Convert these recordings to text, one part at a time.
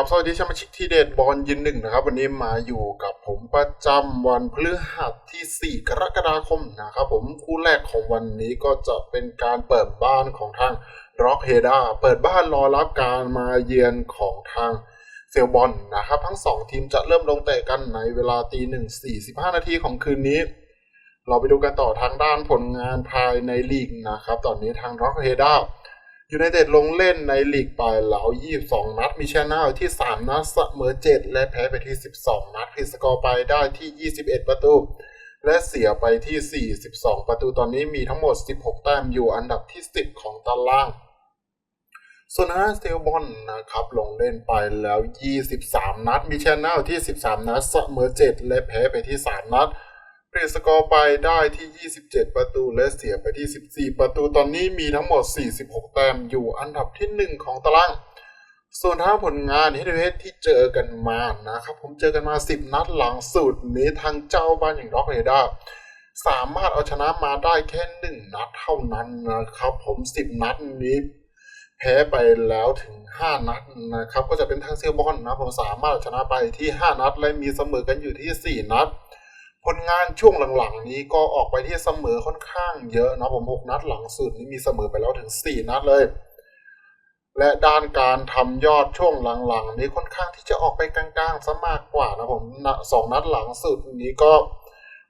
ับสวัสดีสมาชิกที่เด็ดบอลยืนหนึ่งนะครับ วันนี้มาอยู่กับผมประจำวันพฤหัสที่ 4 กรกฎาคมนะครับผมคู่แรกของวันนี้ก็จะเป็นการเปิดบ้านของทางร็อกเฮดาเปิดบ้านรอรับการมาเยือนของทางเซลบอลนะครับ ทั้ง 2 ทีมจะเริ่มลงเตะกันในเวลาตีหนึ่งสี่สิบห้านาทีของคืนนี้ เราไปดูกันต่อทางด้านผลงานภายในลีกนะครับ ตอนนี้ทางร็อกเฮดา ยูไนเต็ดลงเล่นในลีกไปแล้ว22 นัด มีชนะอยู่ที่ 3 นัดเสมอ 7 และแพ้ไปที่ 12 นัดคือสกอร์ไปได้ที่ 21 ประตู และเสียไปที่ 42 ประตูตอนนี้มีทั้งหมด 16 แต้มอยู่อันดับที่ 10 ของตารางส่วนฮาสเตลบอลนะครับ ลงเล่นไปแล้ว 23 นัด มีชนะอยู่ที่ 13 นัดเสมอ 7 และแพ้ไปที่ 3 นัด เปลี่ยนสกอร์ไปได้ที่ 27 ประตูและเสียไปที่ 14 ประตูตอนนี้มีทั้งหมด 46 แต้มอยู่อันดับที่ 1 ของตาราง ส่วนทางผลงานเฮดเฮดที่เจอกันมานะครับ ผมเจอกันมา 10 นัดหลังสุดนี้ทางเจ้าบ้านอย่างร็อกเรดาสามารถเอาชนะมาได้แค่ 1 นัดเท่านั้นนะครับ ผม 10 นัดนี้แพ้ไปแล้วถึง 5 นัดนะครับ ก็จะเป็นทางเซลบอลนะผมสามารถเอาชนะไปที่ 5 นัด และมีเสมอกันอยู่ที่ 4 นัด ผลงานช่วงหลังๆ นี้ก็ออกไปที่เสมอค่อนข้างเยอะนะผมหกนัดหลังสุดนี้มีเสมอไปแล้วถึง4นัดเลย และด้านการทำยอดช่วงหลังๆ นี้ค่อนข้างที่จะออกไปกลางๆซะมากกว่านะผมสองนัดหลังสุดนี้ก็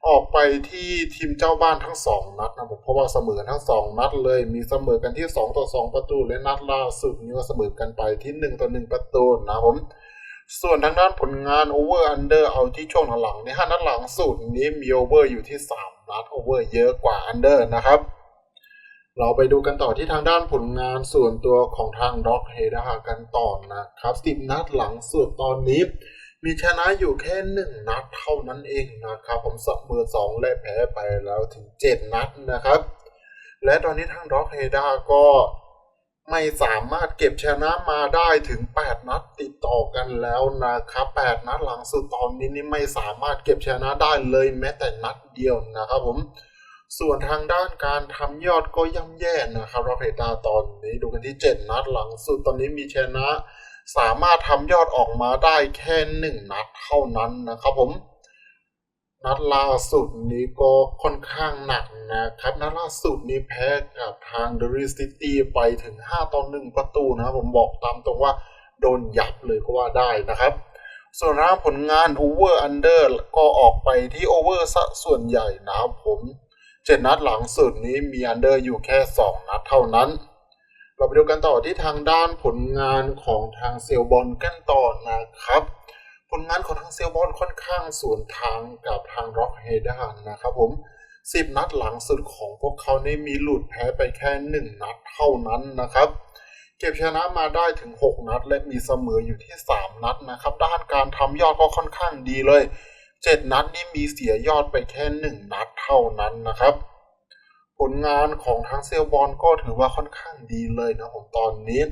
ออกไปที่ทีมเจ้าบ้านทั้ง2นัดนะผมเพราะว่าเสมอทั้ง2นัดเลย มีเสมอกันที่2ต่อ2ประตูและนัดล่าสุดนี้ก็เสมอกันไปที่1ต่อ1ประตูนะผม ส่วนทางด้านผลงานโอเวอร์อันเดอร์เอาที่ช่วงหลังๆในห้านัดหลังสุดนี้มีโอเวอร์อยู่ที่ 3 นัดโอเวอร์เยอะกว่าอันเดอร์นะครับ เราไปดูกันต่อที่ทางด้านผลงานส่วนตัวของทางด็อกเฮดากันต่อนะครับ10นัดหลังสุดตอนนี้ มีชนะอยู่แค่ 1 นัดเท่านั้นเองนะครับ ผมเสมอ2และแพ้ไปแล้วถึง 7 นัดนะครับ และตอนนี้ทางด็อกเฮดาก็ ไม่สามารถเก็บชนะมาได้ถึง 8 นัดติดต่อกันแล้วนะครับ 8 นัดหลังสุดตอนนี้นี่ไม่สามารถเก็บชนะได้เลยแม้แต่นัดเดียวนะครับผมส่วนทางด้านการทำยอดก็ย่ำแย่นะครับเราเพดาตอนนี้ดูกันที่ 7 นัดหลังสุดตอนนี้มีชนะ สามารถทำยอดออกมาได้แค่ 1 นัดเท่านั้นนะครับผม นัดล่าสุดนี้ก็ค่อนข้างหนักนะครับ นัดล่าสุดนี้แพ้กับทางเดริสซิตี้ไปถึง 5ต่อ1ประตูนะครับ ผมบอกตามตรงว่าโดนยับเลยก็ว่าได้นะครับ ส่วนทางผลงาน Over Under ก็ออกไปที่ Over ซะส่วนใหญ่นะครับผมเจ็ดนัดหลังสุดนี้มี Under อยู่แค่ 2 นัดเท่านั้น เราไปดูกันต่อที่ทางด้านผลงานของทางเซลบอลกันต่อนะครับผลงานของ เซลบอลค่อนข้างสวนทางกับทางร็อกเฮดานนะครับผม 10 นัดหลังสุดของพวกเขานี่มีหลุดแพ้ไปแค่ 1 นัดเท่านั้นนะครับ เก็บชนะมาได้ถึง 6 นัด และมีเสมออยู่ที่ 3 นัดนะครับ ด้านการทำยอดก็ค่อนข้างดีเลย 7 นัดนี่มีเสียยอดไปแค่ 1 นัดเท่านั้นนะครับ ผลงานของทางเซลบอลก็ถือว่าค่อนข้างดีเลยนะผมตอนนี้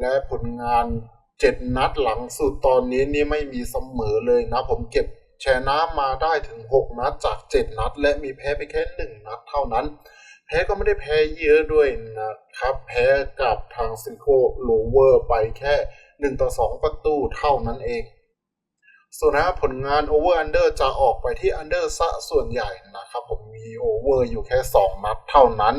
และผลงาน 7นัดหลังสุดตอนนี้นี่ไม่มีเสมอเลยนะ ผมเก็บชนะมาได้ถึง 6 นัดจาก 7 นัด และมีแพ้ไปแค่ 1 นัดเท่านั้น แพ้ก็ไม่ได้แพ้เยอะด้วยนะครับ แพ้กับทางซิโคโลเวอร์ไปแค่ 1 ต่อ 2 ประตูเท่านั้นเอง ส่วนนะผลงาน Over Under จะออกไปที่ Under ซะส่วนใหญ่นะครับ ผมมี Over อยู่แค่ 2 นัดเท่านั้น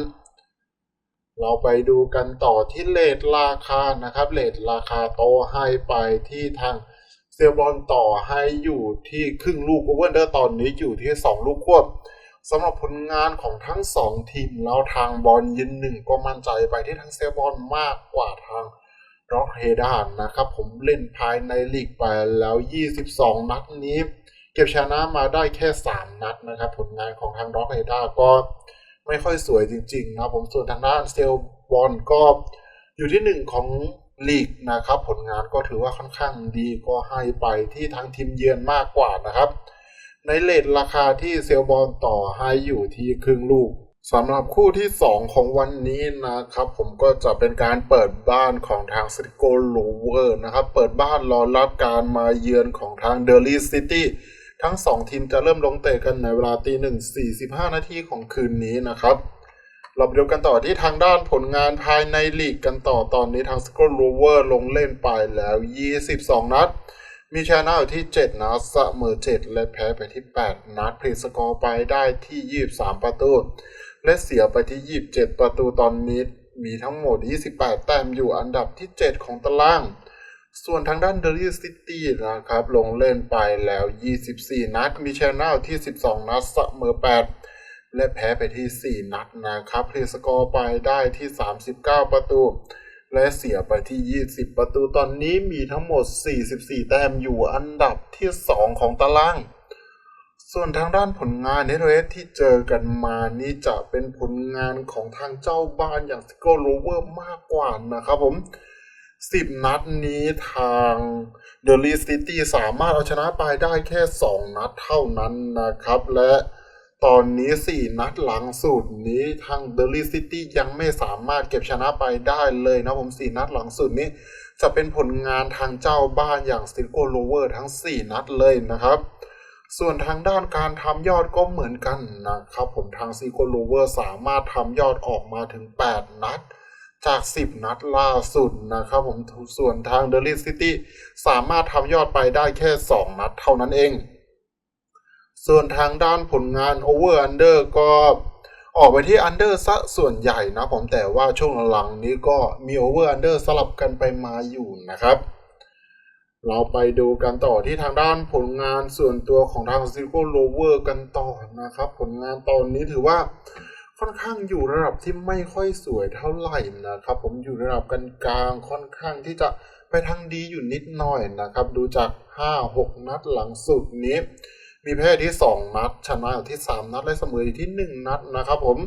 เราไปดูกันต่อที่เลทราคานะครับเลทราคาโตให้ไปที่ทางเซลบอลต่อให้อยู่ที่ครึ่งลูก Over Under ตอนนี้อยู่ที่ 2 ลูกควบสำหรับผลงานของทั้ง 2 ทีมแล้วทางบอลยินหนึ่งก็มั่นใจไปที่ทางเซลบอลมากกว่าทางร็อกเฮดานนะครับ ผมเล่นภายในลีกไปแล้ว 22 นัดนี้ เก็บชนะมาได้แค่ 3 นัดนะครับ ผลงานของทางร็อกเฮดาก็ ไม่ค่อยสวยจริงๆนะผมส่วนทางด้านเซลบอลก็อยู่ที่1ของลีกนะครับ ผลงานก็ถือว่าค่อนข้างดีก็ให้ไปที่ทางทีมเยือนมากกว่านะครับ ในเลทราคาที่เซลบอลต่อให้อยู่ที่ครึ่งลูกสำหรับคู่ที่ 2 ของวันนี้นะครับ ผมก็จะเป็นการเปิดบ้านของทางสติโกโลเวอร์นะครับ เปิดบ้านรอรับการมาเยือนของทางเดลี่ซิตี้ ทั้ง 2 ทีมจะเริ่มลงเตะกันในเวลาตีหนึ่งสี่สิบห้านาทีของคืนนี้นะครับ เราไปดูกันต่อที่ทางด้านผลงานภายในลีกกันต่อตอนนี้ทางสกอตโรเวอร์ลงเล่นไปแล้ว 22 นัด มีชนะอยู่ที่ 7 นัดเสมอ 7 และแพ้ไปที่ 8 นัดพลิกสกอร์ไปได้ที่ 23 ประตู และเสียไปที่ 27 ประตูตอนนี้มีทั้งหมด 28 แต้มอยู่อันดับที่ 7 ของตาราง ส่วนทางด้านเดลี่ซิตี้นะครับ ลงเล่นไปแล้ว 24 นัด มีชนะอยู่ที่ 12 นัดเสมอ 8 และแพ้ไปที่ 4 นัดนะครับเพลสกอร์ไปได้ที่ 39 ประตู และเสียไปที่ 20 ประตู ตอนนี้มีทั้งหมด 44 แต้มอยู่อันดับที่ 2 ของตาราง ส่วนทางด้านผลงานเนเรสที่เจอกันมานี่จะเป็นผลงานของทางเจ้าบ้านอย่างสโกโรเวอร์มากกว่านะครับผม 10 นัดนี้ทางเดลี่ซิตี้สามารถเอาชนะไปได้แค่ 2 นัดเท่านั้นนะครับ และตอนนี้ 4 นัดหลังสุดนี้ทางเดลี่ซิตี้ยังไม่สามารถเก็บชนะไปได้เลยนะผม 4 นัดหลังสุดนี้ จะเป็นผลงานทางเจ้าบ้านอย่างสติโกโลเวอร์ทั้ง 4 นัดเลยนะครับส่วนทางด้านการทำยอดก็เหมือนกันนะครับ ผมทางซีโกโลเวอร์สามารถทำยอดออกมาถึง 8 นัด จาก 10 นัดล่าสุดนะครับผมส่วนทางเดลิซิตี้สามารถทำยอดไปได้แค่ 2 นัดเท่านั้นเอง ส่วนทางด้านผลงาน Over Under ก็ออกไปที่ Under ซะส่วนใหญ่นะผมแต่ว่าช่วงหลังนี้ก็มี Over Under สลับกันไปมาอยู่นะครับ เราไปดูกันต่อที่ทางด้านผลงานส่วนตัวของทางซิโก้โลเวอร์กันต่อนะครับ ผลงานตอนนี้ถือว่า ค่อนข้างอยู่ระดับที่ไม่ค่อยสวยเท่าไหร่นะครับ ผมอยู่ระดับกลางๆค่อนข้างที่จะไปทางดีอยู่นิดหน่อยนะครับ ดูจาก 5-6 นัดหลังสุดนี้ มีแพ้ที่ 2 นัด ชนะอยู่ที่ 3 นัดและเสมออยู่ที่ 1 นัดนะครับผม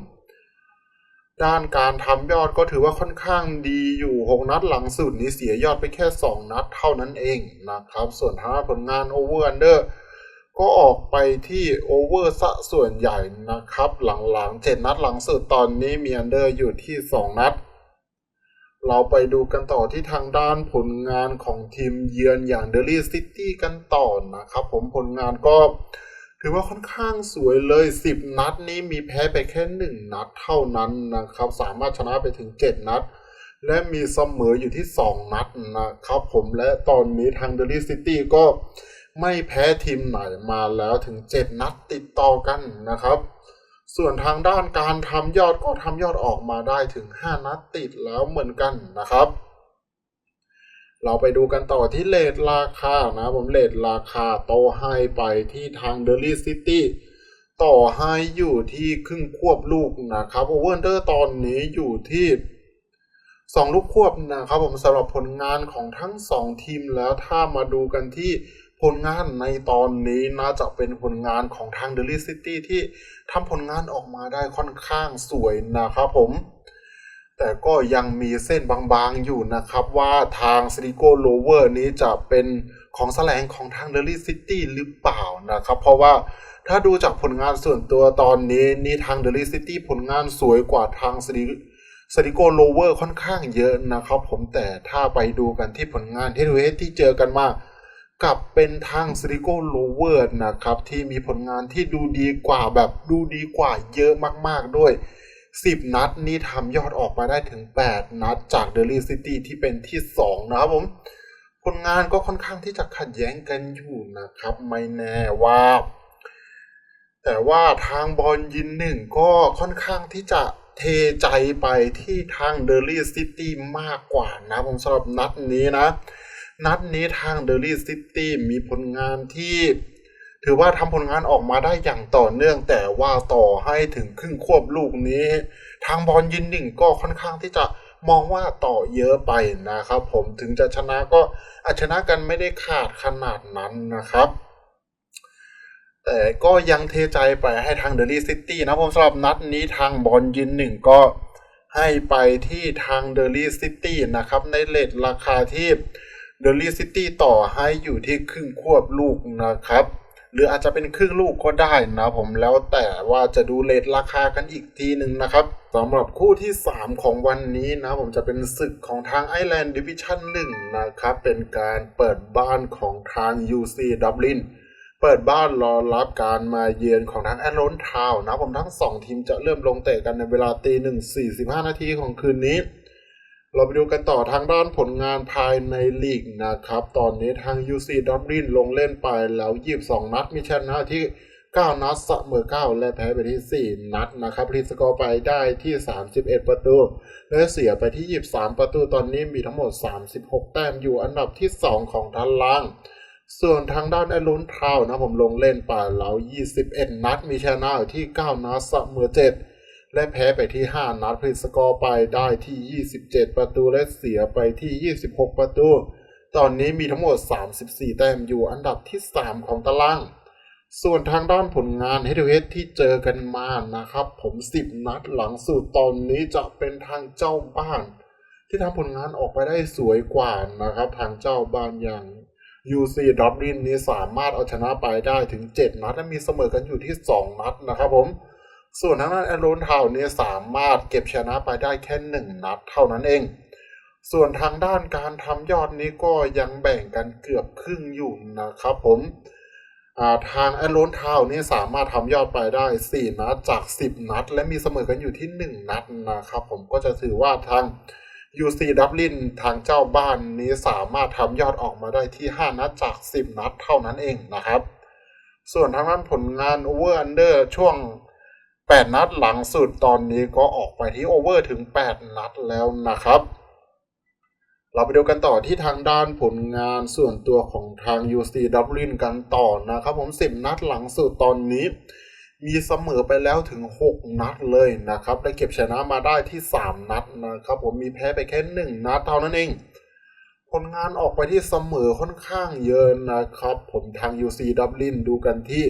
ด้านการทำยอดก็ถือว่าค่อนข้างดีอยู่ 6 นัดหลังสุดนี้เสียยอดไปแค่ 2 นัดเท่านั้นเองนะครับ ส่วนทางด้านผลงาน Over Under ก็ออกไปที่ Over ซะส่วนใหญ่นะครับ หลังๆ7นัดหลังสุดตอนนี้มี Under อยู่ที่ 2 นัด เราไปดูกันต่อที่ทางด้านผลงานของทีมเยือนอย่างเดลี่ซิตี้กันต่อนะครับ ผมผลงานก็ถือว่าค่อนข้างสวยเลย 10 นัดนี้มีแพ้ไปแค่ 1 นัดเท่านั้นนะครับ สามารถชนะไปถึง 7 นัด และมีเสมออยู่ที่ 2 นัดนะครับผมและตอนนี้ทางเดลี่ซิตี้ก็ ไม่แพ้ทีมไหนมาแล้วถึง 7 นัดติดต่อกันนะครับ ส่วนทางด้านการทำยอดก็ทำยอดออกมาได้ถึง 5 นัดติดแล้วเหมือนกันนะครับ เราไปดูกันต่อที่เลทราคานะผมเลทราคาโตให้ไปที่ทางเดลี่ซิตี้ต่อให้อยู่ที่ครึ่งควบลูกนะครับโอเวอร์เดอร์ตอนนี้อยู่ที่2 ลูกควบนะครับผมสำหรับผลงานของทั้ง 2 ทีมแล้วถ้ามาดูกันที่ ผลงานในตอนนี้น่าจะเป็นผลงานของทางเดลี่ซิตี้ที่ทำผลงานออกมาได้ค่อนข้างสวยนะครับผม แต่ก็ยังมีเส้นบางๆอยู่นะครับว่าทางซิลิโกโลเวอร์นี้จะเป็นของแสลงของทางเดลี่ซิตี้หรือเปล่านะครับ เพราะว่าถ้าดูจากผลงานส่วนตัวตอนนี้นี่ทางเดลี่ซิตี้ผลงานสวยกว่าทางซิลิซิลิโกโลเวอร์ค่อนข้างเยอะนะครับผมแต่ถ้าไปดูกันที่ผลงานที่ดูที่เจอกันมา กับเป็นทางซิลิโกโลเวอร์นะครับ ที่มีผลงานที่ดูดีกว่าแบบดูดีกว่าเยอะมากๆด้วย 10 นัดนี่ทำยอดออกมาได้ถึง 8 นัดจากเดลี่ซิตี้ที่เป็นที่ 2 นะครับผม ผลงานก็ค่อนข้างที่จะขัดแย้งกันอยู่นะครับ ไม่แน่ว่า แต่ว่าทางบอลยินหนึ่งก็ค่อนข้างที่จะเทใจไปที่ทางเดลี่ซิตี้มากกว่านะผมสำหรับนัดนี้นะ นัดนี้ทางเดลี่ซิตี้มีผลงานที่ ถือว่าทำผลงานออกมาได้อย่างต่อเนื่อง แต่ว่าต่อให้ถึงครึ่งควบลูกนี้ ทางบอลยินหนึ่งก็ค่อนข้างที่จะมองว่าต่อเยอะไปนะครับ ผมถึงจะชนะก็อาชนะกันไม่ได้ขาดขนาดนั้นนะครับ แต่ก็ยังเทใจไปให้ทางเดลี่ซิตี้นะผมสำหรับนัดนี้ทางบอลยินหนึ่งก็ให้ไปที่ทางเดลี่ซิตี้นะครับ ในเลทราคาที่ เดลี่ซิตี้ต่อให้อยู่ที่ครึ่งควบลูกนะครับ หรืออาจจะเป็นครึ่งลูกก็ได้นะผมแล้วแต่ว่าจะดูเลทราคากันอีกทีหนึ่งนะครับสำหรับคู่ที่ 3 ของวันนี้นะผมจะเป็นศึกของทางไอแลนด์ดิวิชั่น1นะครับ เป็นการเปิดบ้านของทาง UC ดับลินเปิดบ้านรอรับการมาเยือนของทั้งแอตแลนทาวน์นะผมทั้งสองทีมจะเริ่มลงเตะกันในเวลาตีหนึ่งสี่สิบห้านาทีของคืนนี้ เราไปดูกันต่อทางด้านผลงานภายในลีกนะครับ ตอนนี้ทาง UC d u b l i n ลงเล่นไปแล้ว 22 นัด มีชนะที่ 9 นัดเสมอ 9 และแพ้ไปที่ 4 นัดนะครับรีสกอร์ไปได้ที่ 31 ประตู และเสียไปที่ 23 ประตู ตอนนี้มีทั้งหมด 36 แต้มอยู่อันดับที่ 2 ของทันล่าง ส่วนทางด้านแอลุนทาวนะผมลงเล่นไปแล้ว 21 นัด มีชนะอยู่ที่ 9 นัดเสมอ 7 และแพ้ไปที่ 5 นัดพลิสกอร์ไปได้ที่ 27 ประตูและเสียไปที่ 26 ประตู ตอนนี้มีทั้งหมด 34 แต้มอยู่อันดับที่ 3 ของตาราง ส่วนทางด้านผลงานเฮดเฮดที่เจอกันมานะครับ ผม 10 นัดหลังสุดตอนนี้จะเป็นทางเจ้าบ้าน ที่ทำผลงานออกไปได้สวยกว่านะครับทางเจ้าบ้านอย่าง UC d u b l i n นี้สามารถเอาชนะไปได้ถึง 7 นัดและมีเสมอกันอยู่ที่ 2 นัดนะครับผม ส่วนทางด้านแอโรนทาวน์เนี่ยสามารถเก็บชนะไปได้แค่หนึ่งนัดเท่านั้นเอง ส่วนทางด้านการทำยอดนี้ก็ยังแบ่งกันเกือบครึ่งอยู่นะครับผมาทางแอโรนทาวน์นี่สามารถทำยอดไปได้ 4 นัดจาก 10 นัด และมีเสมอกันอยู่ที่ 1 นัดนะครับผมก็จะถือว่าทาง UC ดับลินทางเจ้าบ้านนี้สามารถทำยอดออกมาได้ที่ 5 นัดจาก 10 นัดเท่านั้นเองนะครับ ส่วนทางด้านผลงาน Over Under ช่วง 8 นัดหลังสุดตอนนี้ก็ออกไปที่โอเวอร์ถึง 8 นัดแล้วนะครับ เราไปดูกันต่อที่ทางด้านผลงานส่วนตัวของทาง UC Dublin กันต่อนะครับ ผม 10 นัดหลังสุดตอนนี้ มีเสมอไปแล้วถึง 6 นัดเลยนะครับและเก็บชนะมาได้ที่ 3 นัดนะครับ ผมมีแพ้ไปแค่ 1 นัดเท่านั้นเองผลงานออกไปที่เสมอค่อนข้างเยอะนะครับ ผมทาง UC Dublin ดูกันที่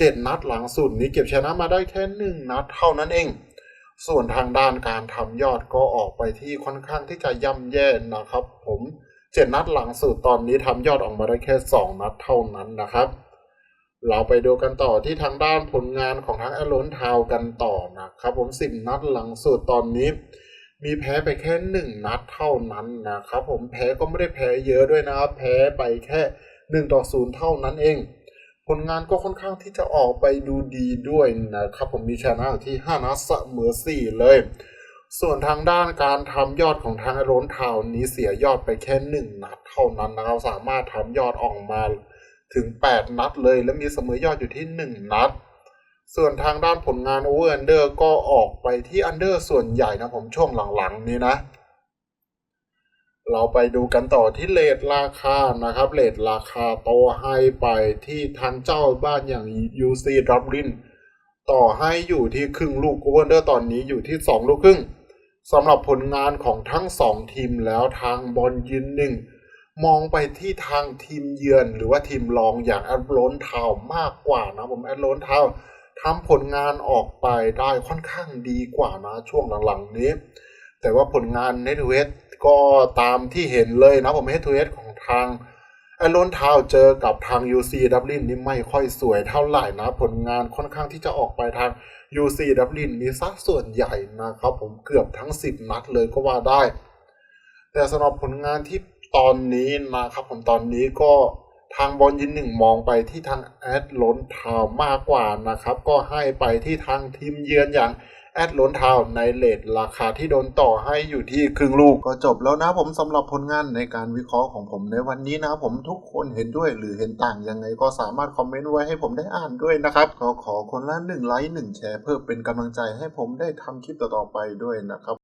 7 นัดหลังสุดนี้เก็บชนะมาได้แค่1นัดเท่านั้นเอง ส่วนทางด้านการทำยอดก็ออกไปที่ค่อนข้างที่จะย่ำแย่นะครับ ผม 7 นัดหลังสุดตอนนี้ทำยอดออกมาได้แค่ 2 นัดเท่านั้นนะครับ เราไปดูกันต่อที่ทางด้านผลงานของทางแอโรนทาวกันต่อนะครับผม10 นัดหลังสุดตอนนี้มีแพ้ไปแค่หนึ่งนัดเท่านั้นนะครับผมแพ้ก็ไม่ได้แพ้เยอะด้วยนะครับ แพ้ไปแค่หนึ่งต่อศูนย์เท่านั้นเอง ลงานก็ค่อนข้างที่จะออกไปดูดีด้วยนะครับ ผมมีชนะที่ 5 นัดเสมอ4เลย ส่วนทางด้านการทำยอดของทางโรนทาวนี้เสียยอดไปแค่ 1 นัดเท่านั้นนะครับสามารถทำยอดออกมาถึง 8 นัดเลย และมีเสมอยอดอยู่ที่ 1 นัด ส่วนทางด้านผลงาน Over Under ก็ออกไปที่ Under ส่วนใหญ่นะผมช่วงหลังๆ นี้นะ เราไปดูกันต่อที่เลทราคานะครับเลทราคาโตให้ไปที่ทางเจ้าบ้านอย่าง UC Dublin ต่อให้อยู่ที่ครึ่งลูก Over Under ตอนนี้อยู่ที่ 2 ลูกครึ่งสำหรับผลงานของทั้ง 2 ทีมแล้วทางบอลยืนหนึ่งมองไปที่ทางทีมเยือนหรือว่าทีมรองอย่างแอดโลนทาวมากกว่านะผมแอดโลนทาวทำผลงานออกไปได้ค่อนข้างดีกว่านะช่วงหลังๆนี้ แต่ว่าผลงานเนทเวส ก็ตามที่เห็นเลยนะผมเนทเวสของทางแอดโลนทาวเจอกับทาง UC Dublin นี่ไม่ค่อยสวยเท่าไหร่นะ ผลงานค่อนข้างที่จะออกไปทาง UC Dublin นี่สักส่วนใหญ่นะครับผมเกือบทั้ง 10 นัดเลยก็ว่าได้ แต่สำหรับผลงานที่ตอนนี้นะครับผมตอนนี้ก็ทางบอลยินหนึ่งมองไปที่ทางแอดโลนทาวมากกว่านะครับ ก็ให้ไปที่ทางทีมเยือนอย่าง แอดล้นทาวในเลทราคาที่โดนต่อให้อยู่ที่ครึ่งลูกก็จบแล้วนะผมสำหรับผลงานในการวิเคราะห์ของผมในวันนี้นะผมทุกคนเห็นด้วยหรือเห็นต่างยังไงก็สามารถคอมเมนต์ไว้ให้ผมได้อ่านด้วยนะครับก็ขอคนละหนึ่งไลค์หนึ่งแชร์เพื่อเป็นกำลังใจให้ผมได้ทำคลิปต่อๆไปด้วยนะครับ